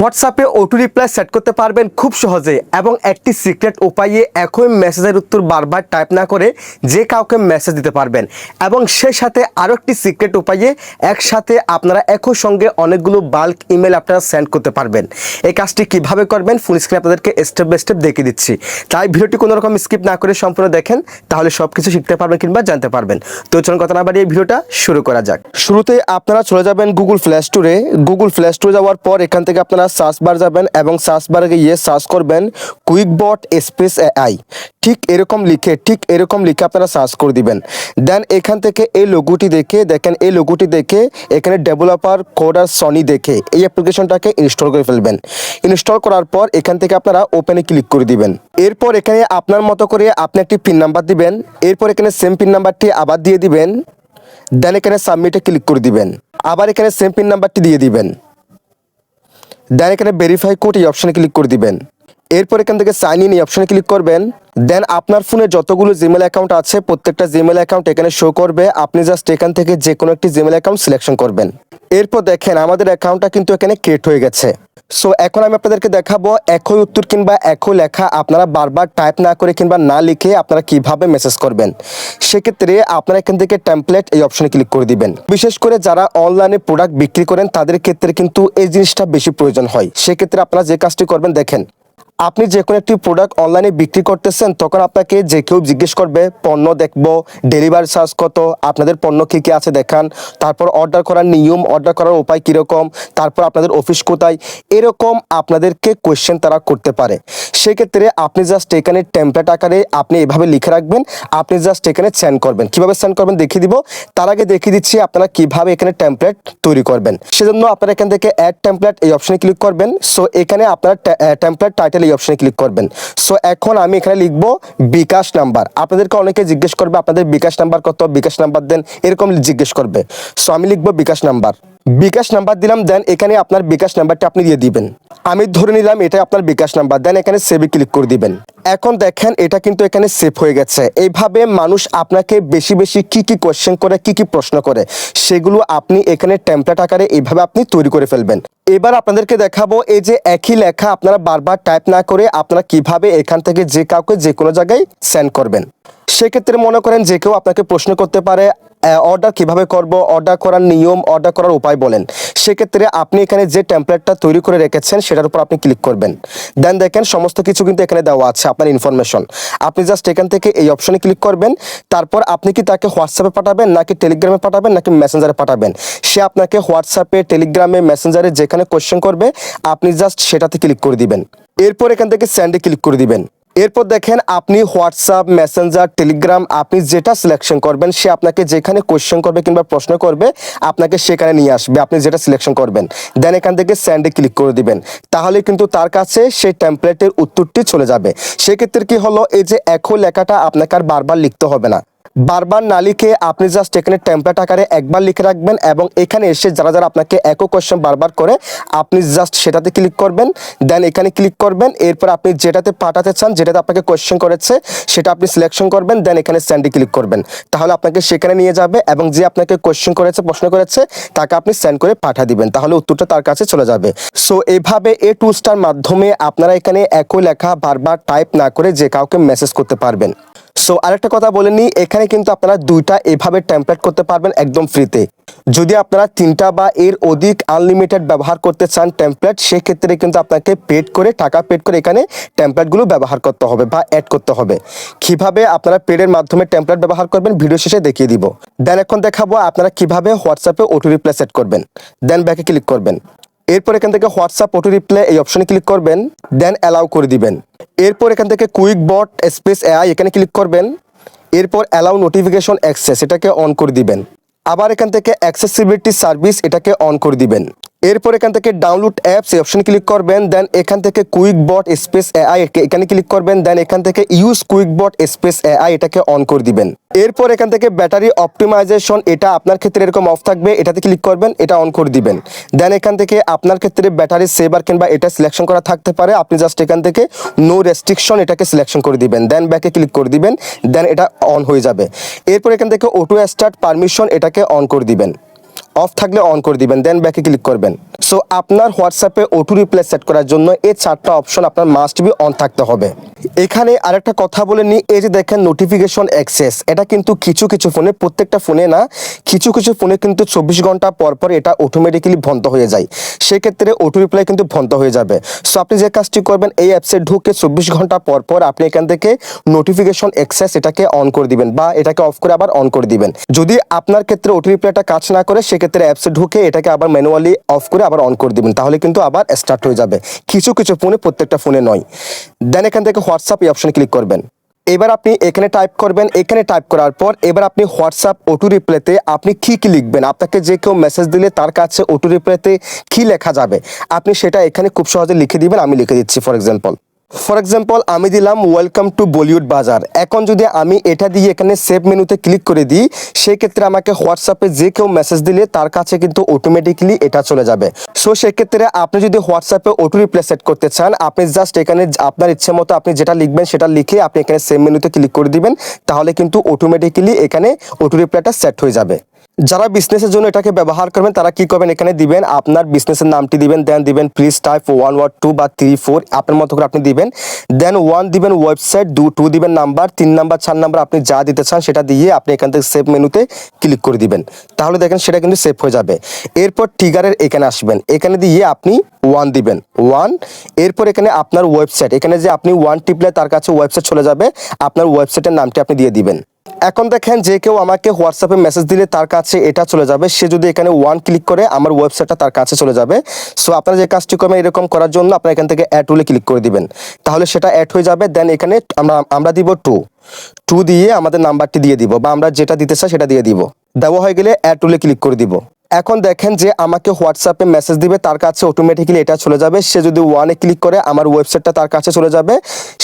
হোয়াটসঅ্যাপে auto reply set করতে পারবেন খুব সহজে এবং একটি সিক্রেট উপায়ে একই মেসেজের উত্তর বারবার টাইপ না করে যে কাউকে মেসেজ দিতে পারবেন। এবং সেই সাথে আরও একটি সিক্রেট উপায়ে একসাথে আপনারা একই সঙ্গে অনেকগুলো বাল্ক ইমেল আপনারা সেন্ড করতে পারবেন। এই কাজটি কীভাবে করবেন ফুল স্ক্রিন আপনাদেরকে স্টেপ বাই স্টেপ দেখিয়ে দিচ্ছি। তাই ভিডিওটি কোনো রকম স্কিপ না করে সম্পূর্ণ দেখেন, তাহলে সব কিছু শিখতে পারবেন কিংবা জানতে পারবেন। তো চলুন কথা না বাড়িয়ে ভিডিওটা শুরু করা যাক। শুরুতে আপনারা চলে যাবেন গুগল প্লে স্টোরে গুগল প্লে স্টোরে যাওয়ার পর এখান থেকে আপনারা সার্চ বার যাবেন এবং সার্চ বারে গিয়ে সার্চ করবেন কুইক বট স্পেস এআই ঠিক এরকম লিখে, ঠিক এরকম লিখে আপনারা সার্চ করে দিবেন। দেন এখান থেকে এই লোগোটি দেখে, দেখেন এই লোগোটি দেখে, এখানে ডেভেলপার কোডার সনি দেখে এই অ্যাপ্লিকেশনটাকে ইনস্টল করে ফেলবেন। ইনস্টল করার পর এখান থেকে আপনারা ওপেনে ক্লিক করে দিবেন। এরপর এখানে আপনার মতো করে আপনি একটি পিন নাম্বার দিবেন। এরপর এখানে সেম পিন নাম্বারটি আবার দিয়ে দিবেন। দেন এখানে সাবমিটে ক্লিক করে দিবেন। আবার এখানে সেম পিন নাম্বারটি দিয়ে দিবেন। দেন এখানে ভেরিফাই কোড এই অপশানে ক্লিক করে দিবেন। এরপর এখান থেকে সাইন ইন এই অপশানে ক্লিক করবেন। দেন আপনার ফোনে যতগুলো জিমেল অ্যাকাউন্ট আছে, প্রত্যেকটা জিমেল অ্যাকাউন্ট এখানে শো করবে। আপনি জাস্ট এখান থেকে যে কোনো একটি জিমেল অ্যাকাউন্ট সিলেকশন করবেন। এরপর দেখেন, আমাদের অ্যাকাউন্টটা কিন্তু এখানে ক্রিয়েট হয়ে গেছে। সো এখন আমি আপনাদেরকে দেখাবো একই উত্তর কিংবা একই লেখা আপনারা বারবার টাইপ না করে কিংবা না লিখে আপনারা কীভাবে মেসেজ করবেন। সেক্ষেত্রে আপনারা এখান থেকে টেমপ্লেট এই অপশনে ক্লিক করে দিবেন। বিশেষ করে যারা অনলাইনে প্রোডাক্ট বিক্রি করেন, তাদের ক্ষেত্রে কিন্তু এই জিনিসটা বেশি প্রয়োজন হয়। সেক্ষেত্রে আপনারা যে কাজটি করবেন, দেখেন আপনি যে কোনো একটি প্রোডাক্ট অনলাইনে বিক্রি করতেছেন, তখন আপনাকে যে কেউ জিজ্ঞেস করবে, পণ্য দেখব ডেলিভারি চার্জ কত, আপনাদের পণ্য কী কী আছে দেখান, তারপর অর্ডার করার নিয়ম অর্ডার করার উপায় কীরকম তারপর আপনাদের অফিস কোথায়, এরকম আপনাদেরকে কোয়েশ্চেন তারা করতে পারে। সেক্ষেত্রে আপনি জাস্ট এখানে টেমপ্লেট আকারে আপনি এভাবে লিখে রাখবেন, আপনি জাস্ট এখানে সেন্ড করবেন। কীভাবে সেন্ড করবেন দেখিয়ে দিব, তার আগে দেখিয়ে দিচ্ছি আপনারা কীভাবে এখানে টেমপ্লেট তৈরি করবেন। সেজন্য আপনারা এখান থেকে অ্যাড টেমপ্লেট এই অপশনে ক্লিক করবেন। সো এখানে আপনারা টেমপ্লেট টাইটেল এই অপশনে ক্লিক করবেন। সো এখন আমি এখানে লিখব বিকাশ নাম্বার। আপনাদেরকে অনেকে জিজ্ঞেস করবে, আপনাদের বিকাশ নাম্বার কত? বিকাশ নাম্বার দেন, এরকম জিজ্ঞেস করবে। সো আমি লিখব বিকাশ নাম্বার। বিকাশ নাম্বার দিলাম দেন এখানে আপনার বিকাশ নাম্বারটা আপনি দিয়ে দিবেন। আমি ধরে নিলাম এটা আপনার বিকাশ নাম্বার। দেন এখানে সেভে ক্লিক করে দিবেন। এখন দেখেন এটা কিন্তু এখানে সেভ হয়ে গেছে। এইভাবে মানুষ আপনাকে বেশি বেশি কি কি কোয়েশ্চেন করে, কি কি প্রশ্ন করে, সেগুলো আপনি এখানে টেমপ্লেট আকারে এইভাবে আপনি তৈরি করে ফেলবেন। এবার আপনাদেরকে দেখাবো এই যে একই লেখা আপনারা বারবার টাইপ না করে আপনারা কীভাবে এখান থেকে যে কাউকে যে কোনো জায়গায় সেন্ড করবেন। সেক্ষেত্রে মনে করেন যে কেউ আপনাকে প্রশ্ন করতে পারে অর্ডার কীভাবে করব অর্ডার করার নিয়ম অর্ডার করার উপায় বলেন। সেক্ষেত্রে আপনি এখানে যে টেমপ্লেটটা তৈরি করে রেখেছেন, সেটার উপর আপনি ক্লিক করবেন। দেন দেখেন সমস্ত কিছু কিন্তু এখানে দেওয়া আছে। আপনার ইনফরমেশন আপনি জাস্ট এখান থেকে এই অপশনে ক্লিক করবেন, তারপর আপনি কি তাকে হোয়াটসঅ্যাপে পাঠাবেন, নাকি টেলিগ্রামে পাঠাবেন, নাকি মেসেঞ্জারে পাঠাবেন? সে আপনাকে হোয়াটসঅ্যাপে টেলিগ্রামে মেসেঞ্জারে যেখানে কোয়েশ্চেন করবে, আপনি জাস্ট সেটাতে ক্লিক করে দিবেন। এরপর এখান থেকে স্যান্ডে ক্লিক করে দিবেন। এরপর দেখেন আপনি হোয়াটসঅ্যাপ, মেসেঞ্জার, টেলিগ্রাম, আপনি যেটা সিলেকশন করবেন, সে আপনাকে যেখানে কোয়েশ্চেন করবে কিংবা প্রশ্ন করবে, আপনাকে সেখানে নিয়ে আসবে, আপনি যেটা সিলেকশন করবেন। দেন এখান থেকে স্যান্ডে ক্লিক করে দিবেন। তাহলে কিন্তু তার কাছে সেই টেমপ্লেটের উত্তরটি চলে যাবে। সেক্ষেত্রে কি হলো, এই যে একই লেখাটা আপনাকে আর বারবার লিখতে হবে না। বারবার না লিখে আপনি জাস্ট এখানে টেমপ্লেট আকারে একবার লিখে রাখবেন এবং এখানে এসে যারা যারা আপনাকে একই কোয়েশ্চেন বারবার করে, আপনি জাস্ট সেটাতে ক্লিক করবেন দেন এখানে ক্লিক করবেন, এরপর আপনি যেটাতে পাঠাতে চান, যেটাতে আপনাকে কোয়েশ্চেন করেছে, সেটা আপনি সিলেকশন করবেন দেন এখানে স্যান্ডে ক্লিক করবেন। তাহলে আপনাকে সেখানে নিয়ে যাবে এবং যে আপনাকে কোয়েশ্চেন করেছে, প্রশ্ন করেছে, তাকে আপনি সেন্ড করে পাঠিয়ে দিবেন। তাহলে উত্তরটা তার কাছে চলে যাবে। সো এইভাবে এই টুলসটার মাধ্যমে আপনারা এখানে একই লেখা বারবার টাইপ না করে যে কাউকে মেসেজ করতে পারবেন। সো আরেকটা কথা বলে নিই, এখানে কিন্তু আপনারা দুইটা এভাবে টেমপ্লেট করতে পারবেন একদম ফ্রিতে যদি আপনারা তিনটা বা এর অধিক আনলিমিটেড ব্যবহার করতে চান টেমপ্লেট সেক্ষেত্রে কিন্তু আপনাকে পেড করে, টাকা পেড করে এখানে টেমপ্লেটগুলো ব্যবহার করতে হবে বা অ্যাড করতে হবে। কীভাবে আপনারা পেডের মাধ্যমে টেমপ্লেট ব্যবহার করবেন ভিডিও শেষে দেখিয়ে দিব। দেন এখন দেখাবো আপনারা কীভাবে হোয়াটসঅ্যাপে ওটো রিপ্লাই সেট করবেন। দেন ব্যাকে ক্লিক করবেন। এরপর এখান থেকে হোয়াটসঅ্যাপ অটো রিপ্লাই এই অপশনে ক্লিক করবেন, দেন অ্যালাউ করে দিবেন। এরপর এখান থেকে কুইক বট স্পেস এআই এখানে ক্লিক করবেন। এরপর অ্যালাউ নোটিফিকেশন অ্যাক্সেস এটাকে অন করে দিবেন। আবার এখান থেকে অ্যাক্সেসিবিলিটি সার্ভিস এটাকে অন করে দিবেন। এরপর এখান থেকে ডাউনলোড অ্যাপস অপশন ক্লিক করবেন দেন এখান থেকে কুইক বট স্পেস এআই এখানে ক্লিক করবেন দেন এখান থেকে use quick bot space AI এটাকে অন করে দিবেন। এরপর এখান থেকে ব্যাটারি অপটিমাইজেশন এটা আপনার ক্ষেত্রে এরকম অফ থাকবে, এটাতে ক্লিক করবেন, এটা অন করে দিবেন। দেন এখান থেকে আপনার ক্ষেত্রে ব্যাটারি সেভার কিংবা এটা সিলেকশন করা থাকতে পারে, আপনি জাস্ট এখান থেকে নো রেস্ট্রিকশন এটাকে সিলেকশন করে দিবেন দেন ব্যাকে ক্লিক করে দিবেন দেন এটা অন হয়ে যাবে। এরপর এখান থেকে অটো স্টার্ট পারমিশন এটাকে অন করে দিবেন। অফ থাকলে অন করে দিবেন দেন ব্যাকে ক্লিক করবেন। সো আপনার হোয়াটসঅ্যাপে অটো রিপ্লাই সেট করার জন্য এই চারটা অপশন আপনার মাস্ট বি অন থাকতে হবে। এখানে আরেকটা কথা বলে নিই, এই যে দেখেন নোটিফিকেশন অ্যাক্সেস এটা কিন্তু কিছু কিছু ফোনে প্রত্যেকটা ফোনে না, কিছু কিছু ফোনে কিন্তু চব্বিশ ঘণ্টা পর পর এটা অটোমেটিক্যালি বন্ধ হয়ে যায়। সেক্ষেত্রে অটো রিপ্লাই কিন্তু বন্ধ হয়ে যাবে। সো আপনি যে কাজটি করবেন, এই অ্যাপসে ঢুকে চব্বিশ ঘণ্টা পর পর আপনি এখান থেকে নোটিফিকেশন অ্যাক্সেস এটাকে অন করে দিবেন বা এটাকে অফ করে আবার অন করে দিবেন। যদি আপনার ক্ষেত্রে অটো রিপ্লাইটা কাজ না করে সেক্ষেত্রে অ্যাপসে ঢুকে এটাকে আবার ম্যানুয়ালি অফ করে আবার অন করে দিবেন, তাহলে কিন্তু আবার স্টার্ট হয়ে যাবে। কিছু কিছু ফোনে প্রত্যেকটা ফোনে নয়। দেন এখান থেকে হোয়াটসঅ্যাপ এই অপশনে ক্লিক করবেন। এবার আপনি এখানে টাইপ করবেন, এখানে টাইপ করার পর এবার আপনি হোয়াটসঅ্যাপ অটো রিপ্লাইতে আপনি কি কি লিখবেন? আপনাকে যে কেউ মেসেজ দিলে তার কাছে অটো রিপ্লাইতে কি লেখা যাবে? আপনি সেটা এখানে খুব সহজে লিখে দিবেন, আমি লিখে দিচ্ছি ফর এক্সাম্পল ফর এক্সাম্পল আমি দিলাম ওয়েলকাম টু বলিউড বাজার এখন যদি আমি এটা দিয়ে এখানে সেভ মেনুতে ক্লিক করে দিই সেই ক্ষেত্রে আমাকে হোয়াটসঅ্যাপে যে কেউ মেসেজ দিলে তার কাছে কিন্তু অটোমেটিকলি এটা চলে যাবে। সো সেক্ষেত্রে আপনি যদি হোয়াটসঅ্যাপে অটো রিপ্লাই সেট করতে চান, আপনি জাস্ট এখানে আপনার ইচ্ছে মতো আপনি যেটা লিখবেন সেটা লিখে আপনি এখানে সেভ মেনুতে ক্লিক করে দিবেন, তাহলে কিন্তু অটোমেটিক্যালি এখানে অটো রিপ্লাইটা সেট হয়ে যাবে। যারা বিজনেসের জন্য এটাকে ব্যবহার করবেন, তারা কি করবেন? এখানে দিবেন আপনার বিজনেসের নামটি দিবেন দেন দিবেন please type one or two বা থ্রি ফোর আপনার মতো করে আপনি দিবেন। দেন ওয়ান দিবেন ওয়েবসাইট দু টু দিবেন নাম্বার তিন নাম্বার চার নাম্বার আপনি যা দিতে চান সেটা দিয়ে আপনি এখান থেকে সেভ মেনুতে ক্লিক করে দিবেন। তাহলে দেখেন সেটা কিন্তু সেভ হয়ে যাবে। এরপর টিগারের এখানে আসবেন। এখানে দিয়ে আপনি ওয়ান দিবেন। ওয়ান এরপর এখানে আপনার ওয়েবসাইট এখানে যে আপনি ওয়ান টিপলে তার কাছে ওয়েবসাইট চলে যাবে, আপনার ওয়েবসাইটের নামটি আপনি দিয়ে দিবেন। এখন দেখেন যে কেউ আমাকে হোয়াটসঅ্যাপে মেসেজ দিলে তার কাছে এটা চলে যাবে। সে যদি এখানে ওয়ান ক্লিক করে, আমার ওয়েবসাইটটা তার কাছে চলে যাবে। সো আপনারা যে কাজটি করবেন এরকম করার জন্য আপনারা এখান থেকে অ্যাড টুলে ক্লিক করে দিবেন। তাহলে সেটা অ্যাড হয়ে যাবে দেন এখানে আমরা আমরা দিব টু টু দিয়ে আমাদের নাম্বারটি দিয়ে দিব, বা আমরা যেটা দিতে চাই সেটা দিয়ে দিব। দেওয়া হয়ে গেলে অ্যাড টুলে ক্লিক করে দিব। এখন দেখেন যে আমাকে হোয়াটসঅ্যাপে মেসেজ দিবে, তার কাছে অটোমেটিক্যালি এটা চলে যাবে। সে যদি ওয়ানে ক্লিক করে, আমার ওয়েবসাইটটা তার কাছে চলে যাবে।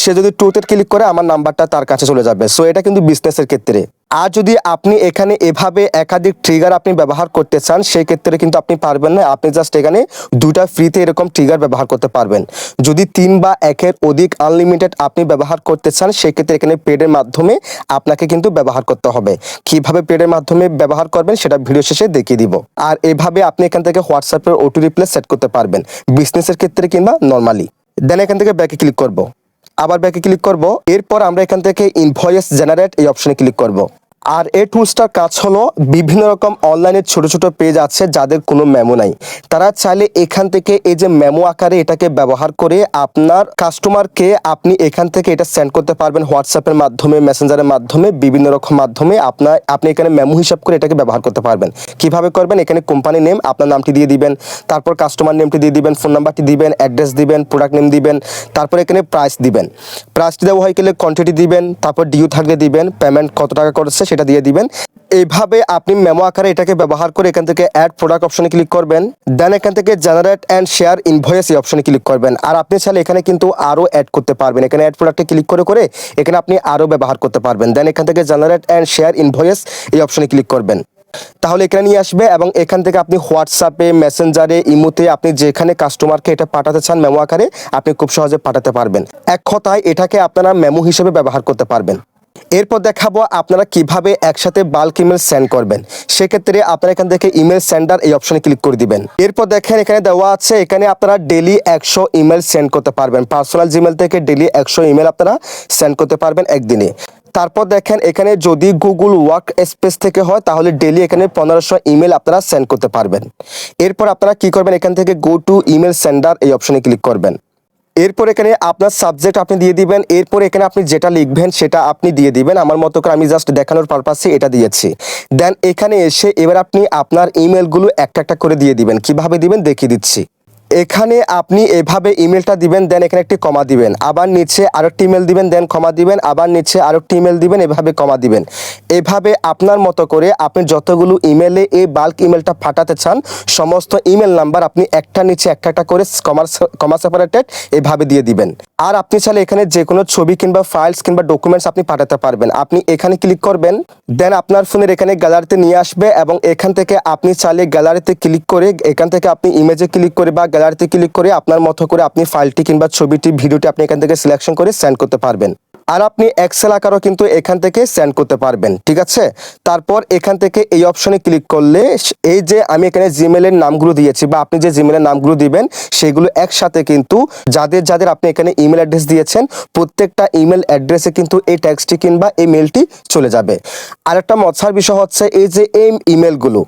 সে যদি টুতে ক্লিক করে, আমার নাম্বারটা তার কাছে চলে যাবে। সো এটা কিন্তু বিজনেসের ক্ষেত্রে। আর যদি আপনি এখানে এভাবে একাধিক ট্রিগার আপনি ব্যবহার করতে চান, সেই ক্ষেত্রে কিন্তু আপনি পারবেন না। আপনি জাস্ট এখানে দুটা ফ্রিতে এরকম ট্রিগার ব্যবহার করতে পারবেন। যদি তিন বা একের অধিক আনলিমিটেড আপনি ব্যবহার করতে চান সেক্ষেত্রে এখানে পেডের মাধ্যমে আপনাকে কিন্তু ব্যবহার করতে হবে। কীভাবে পেডের মাধ্যমে ব্যবহার করবেন, সেটা ভিডিও শেষে দেখিয়ে দিব। আর এভাবে আপনি এখান থেকে হোয়াটসঅ্যাপের ওটু রিপ্লেস সেট করতে পারবেন বিজনেসের ক্ষেত্রে কিংবা নর্মালি দেন এখান থেকে ব্যাকে ক্লিক করব। আবার ব্যাকে ক্লিক করব। এরপর আমরা এখান থেকে ইনভয়েস জেনারেট এই অপশনে ক্লিক করব। আর এই টুলসটার কাজ হলো বিভিন্ন রকম অনলাইনে ছোট ছোট পেজ আছে যাদের কোনো মেমো নাই। তারা চাইলে এখান থেকে এই যে মেমো আকারে এটাকে ব্যবহার করে আপনার কাস্টমারকে আপনি এখান থেকে এটা সেন্ড করতে পারবেন হোয়াটসঅ্যাপের মাধ্যমে মেসেঞ্জারের মাধ্যমে, বিভিন্ন রকম মাধ্যমে আপনার, আপনি এখানে মেমো হিসাব করে এটাকে ব্যবহার করতে পারবেন। কীভাবে করবেন? এখানে কোম্পানি নেম আপনার নামটি দিয়ে দিবেন, তারপর কাস্টমার নেমটি দিয়ে দিবেন ফোন নাম্বারটি দিবেন অ্যাড্রেস দিবেন প্রোডাক্ট নেম দিবেন, তারপর এখানে প্রাইস দিবেন। প্রাইসটি দেওয়া হয়ে গেলে কোয়ান্টিটি দিবেন, তারপর ডিউ থাকলে দিবেন পেমেন্ট কত টাকা করেছে সেটা দিয়ে দিবেন। এইভাবে আপনি মেমো আকারে এটাকে ব্যবহার করে এখান থেকে অ্যাড প্রোডাক্ট অপশনে ক্লিক করবেন। দেন এখান থেকে জেনারেট অ্যান্ড শেয়ার ইনভয়েস এই অপশনে ক্লিক করবেন। আর আপনি চাইলে এখানে কিন্তু আরও অ্যাড করতে পারবেন। এখানে অ্যাড প্রোডাক্টে ক্লিক করে করে এখানে আপনি আরও ব্যবহার করতে পারবেন। দেন এখান থেকে জেনারেট অ্যান্ড শেয়ার ইনভয়েস এই অপশনে ক্লিক করবেন। তাহলে এখানে নিয়ে আসবে এবং এখান থেকে আপনি হোয়াটসঅ্যাপে মেসেঞ্জারে ইমোতে আপনি যেখানে কাস্টমারকে এটা পাঠাতে চান মেমো আকারে, আপনি খুব সহজে পাঠাতে পারবেন। এক কথায় এটাকে আপনারা মেমো হিসেবে ব্যবহার করতে পারবেন। এরপর দেখাবো আপনারা কীভাবে একসাথে বাল্ক ইমেল সেন্ড করবেন। সেক্ষেত্রে আপনারা এখান থেকে ইমেল সেন্ডার এই অপশনে ক্লিক করে দিবেন। এরপর দেখেন এখানে দেওয়া আছে, এখানে আপনারা ডেলি একশো ইমেল সেন্ড করতে পারবেন। পার্সোনাল জিমেল থেকে ডেলি একশো ইমেল আপনারা সেন্ড করতে পারবেন একদিনে। তারপর দেখেন এখানে যদি গুগল ওয়ার্ক স্পেস থেকে হয়, তাহলে ডেলি এখানে পনেরোশো ইমেল আপনারা সেন্ড করতে পারবেন। এরপর আপনারা কি করবেন? এখান থেকে গো টু ইমেল সেন্ডার এই অপশনে ক্লিক করবেন। এরপর এখানে আপনার সাবজেক্ট আপনি দিয়ে দিবেন, এরপর এখানে আপনি যেটা লিখবেন সেটা আপনি দিয়ে দিবেন। আমার মতো করে আমি জাস্ট দেখানোর পারপাসে এটা দিয়েছি। দেন এখানে এসে এবার আপনি আপনার ইমেলগুলো একটা একটা করে দিয়ে দিবেন। কীভাবে দিবেন দেখিয়ে দিচ্ছি। এখানে আপনি এভাবে ইমেলটা দিবেন দেন এখানে একটি কমা দিবেন। আবার নিচে আরেকটি ইমেল দিবেন দেন কমা দিবেন। আবার নিচে আরেকটি ইমেল দিবেন, এভাবে কমা দিবেন। এভাবে আপনার মতো করে আপনি যতগুলো ইমেলে এই বাল্ক ইমেলটা পাঠাতে চান, সমস্ত ইমেল নাম্বার আপনি একটা নিচে একটা একটা করে কমার্স কমা সেপারেটেড এভাবে দিয়ে দিবেন। আর আপনি চাইলে এখানে যে কোনো ছবি কিংবা ফাইলস কিংবা ডকুমেন্টস আপনি পাঠাতে পারবেন। আপনি এখানে ক্লিক করবেন দেন আপনার ফোনের এখানে গ্যালারিতে নিয়ে আসবে এবং এখান থেকে আপনি চাইলে গ্যালারিতে ক্লিক করে, এখান থেকে আপনি ইমেজে ক্লিক করে বা গ্যালারিতে ক্লিক করে আপনার মতো করে আপনি ফাইলটি কিংবা ছবিটি ভিডিওটি আপনি এখান থেকে সিলেকশন করে সেন্ড করতে পারবেন। আর আপনি এক্সেল আকারও কিন্তু এখান থেকে সেন্ড করতে পারবেন, ঠিক আছে? তারপর এখান থেকে এই অপশনে ক্লিক করলে এই যে আমি এখানে জিমেলের নামগুলো দিয়েছি বা আপনি যে জিমেলের নামগুলো দিবেন, সেগুলো একসাথে কিন্তু যাদের যাদের আপনি এখানে ইমেল অ্যাড্রেস দিয়েছেন, প্রত্যেকটা ইমেল অ্যাড্রেসে কিন্তু এই ট্যাক্সটি কিংবা এই মেলটি চলে যাবে। আরেকটা মজার বিষয় হচ্ছে এই যে এই ইমেলগুলো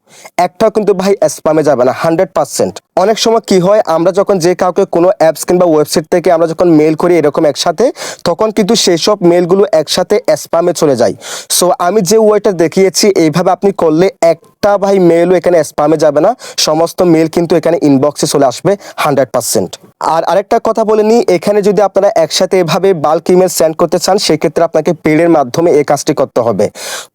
একটাও কিন্তু ভাই স্প্যামে যাবে না হান্ড্রেড পার্সেন্ট অনেক সময় কি হয়, আমরা যখন যে কাউকে কোনো অ্যাপস কিংবা ওয়েবসাইট থেকে আমরা যখন মেল করি এরকম একসাথে, তখন কিন্তু সেই সব মেলগুলো একসাথে স্প্যামে চলে যায়। সো আমি যে ওয়েটা দেখিয়েছি, এইভাবে আপনি করলে একটা ভাই মেলও এখানে স্প্যামে যাবে না। সমস্ত মেল কিন্তু এখানে ইনবক্সে চলে আসবে হান্ড্রেড পার্সেন্ট আর আরেকটা কথা বলে নিই, এখানে যদি আপনারা একসাথে এভাবে বাল্ক ইমেল সেন্ড করতে চান, সেক্ষেত্রে আপনাকে পেডের মাধ্যমে এই কাজটি করতে হবে।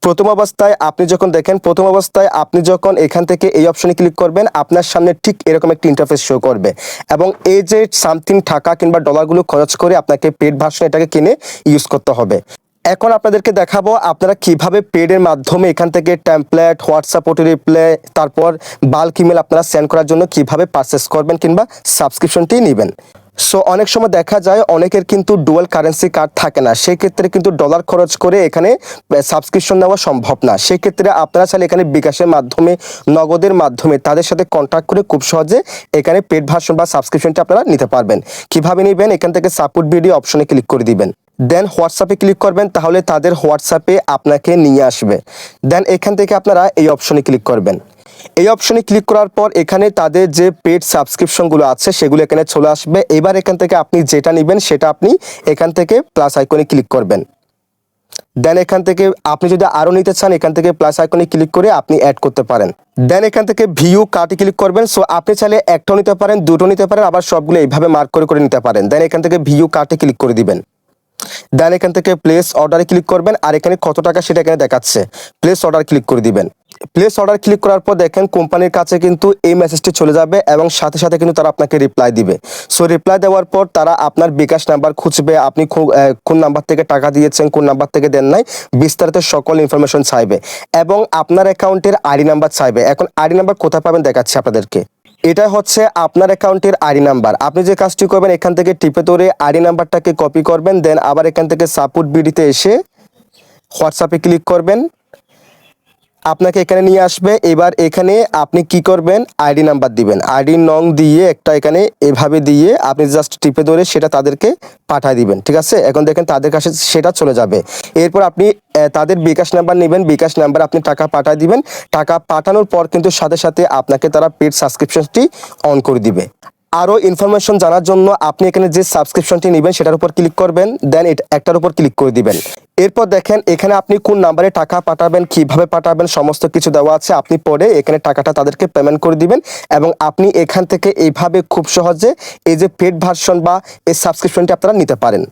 প্রথম অবস্থায় আপনি যখন দেখেন, প্রথম অবস্থায় আপনি যখন এখান থেকে এই অপশনে ক্লিক করবেন, আপনার সামনে ঠিক এরকম একটি ইন্টারফেস শো করবে। এবং এই যে সামথিং টাকা কিংবা ডলারগুলো খরচ করে আপনাকে পেড ভার্সন এটাকে কিনে ইউজ করতে হবে। এখন আপনাদেরকে দেখাবো আপনারা কীভাবে পেডের মাধ্যমে এখান থেকে ট্যাম্পলেট হোয়াটসঅ্যাপ ওটি রিপ্লে তারপর বাল্ক ইমেল আপনারা সেন্ড করার জন্য কীভাবে পারচেস করবেন কিংবা সাবস্ক্রিপশনটি নেবেন। সো অনেক সময় দেখা যায় অনেকের কিন্তু ডুয়াল কারেন্সি কার্ড থাকে না। সেক্ষেত্রে কিন্তু ডলার খরচ করে এখানে সাবস্ক্রিপশন নেওয়া সম্ভব না। সেক্ষেত্রে আপনারা চাইলে এখানে বিকাশের মাধ্যমে, নগদের মাধ্যমে তাদের সাথে কন্ট্যাক্ট করে খুব সহজে এখানে পেড ভার্সন বা সাবস্ক্রিপশনটা আপনারা নিতে পারবেন। কীভাবে নেবেন? এখান থেকে সাপোর্ট ভিডিও অপশনে ক্লিক করে দিবেন। দেন হোয়াটসঅ্যাপে ক্লিক করবেন, তাহলে তাদের হোয়াটসঅ্যাপে আপনাকে নিয়ে আসবে। দেন এখান থেকে আপনারা এই অপশনে ক্লিক করবেন। এই অপশনে ক্লিক করার পর এখানে তাদের যে পেড সাবস্ক্রিপশনগুলো আছে, সেগুলো এখানে চলে আসবে। এবার এখান থেকে আপনি যেটা নেবেন, সেটা আপনি এখান থেকে প্লাস আইকনে ক্লিক করবেন। দেন এখান থেকে আপনি যদি আরও নিতে চান, এখান থেকে প্লাস আইকনে ক্লিক করে আপনি অ্যাড করতে পারেন। দেন এখান থেকে ভিউ কার্টে ক্লিক করবেন। সো আপনি চাইলে একটাও নিতে পারেন দুটো নিতে পারেন, আবার সবগুলো এইভাবে মার্ক করে করে নিতে পারেন। দেন এখান থেকে ভিউ কার্টে ক্লিক করে দিবেন। দেন এখান থেকে প্লেস অর্ডারে ক্লিক করবেন, আর এখানে কত টাকা সেটা এখানে দেখাচ্ছে। প্লেস অর্ডার ক্লিক করে দিবেন। প্লেস অর্ডার ক্লিক করার পর দেখেন কোম্পানির কাছে কিন্তু এই মেসেজটি চলে যাবে এবং সাথে সাথে কিন্তু তারা আপনাকে রিপ্লাই দিবে। সো রিপ্লাই দেওয়ার পর তারা আপনার বিকাশ নাম্বার খুঁজবে, আপনি কোন নাম্বার থেকে টাকা দিয়েছেন, কোন নাম্বার থেকে দেন নাই, বিস্তারিত সকল ইনফরমেশন চাইবে। এবং আপনার অ্যাকাউন্টের আইডি নাম্বার চাইবে। এখন আইডি নাম্বার কোথায় পাবেন দেখাচ্ছি আপনাদেরকে। এটা হচ্ছে আপনার অ্যাকাউন্টের আইডি নাম্বার। আপনি যে কাজটি করবেন, এখান থেকে টিপে ধরে আইডি নাম্বারটাকে কপি করবেন, দেন আবার এখান থেকে সাপোর্ট বিডিতে এসে হোয়াটসঅ্যাপে ক্লিক করবেন। আপনাকে এখানে নিয়ে আসবে। এবার এখানে আপনি কি করবেন? আইডি নাম্বার দিবেন। আইডি নং দিয়ে একটা এখানে এভাবে দিয়ে আপনি জাস্ট টিপে ধরে সেটা তাদেরকে পাঠিয়ে দিবেন। ঠিক আছে? এখন দেখেন তাদের কাছে সেটা চলে যাবে। এরপর আপনি তাদের বিকাশ নাম্বার নেবেন। বিকাশ নাম্বার আপনি টাকা পাঠিয়ে দিবেন। টাকা পাঠানোর পর কিন্তু সাথে সাথে আপনাকে তারা পেড সাবস্ক্রিপশনটি অন করে দিবে। আরও ইনফরমেশন জানার জন্য আপনি এখানে যে সাবস্ক্রিপশনটি নেবেন, সেটার উপর ক্লিক করবেন দেন একটার উপর ক্লিক করে দিবেন। এরপর দেখেন, এখানে আপনি কোন নাম্বারে টাকা পাঠাবেন, কীভাবে পাঠাবেন, সমস্ত কিছু দেওয়া আছে, আপনি পরে এখানে টাকাটা তাদেরকে পেমেন্ট করে দিবেন এবং আপনি এখান থেকে এইভাবে খুব সহজে এই যে পেড ভার্সন বা এই সাবস্ক্রিপশনটি আপনারা নিতে পারেন।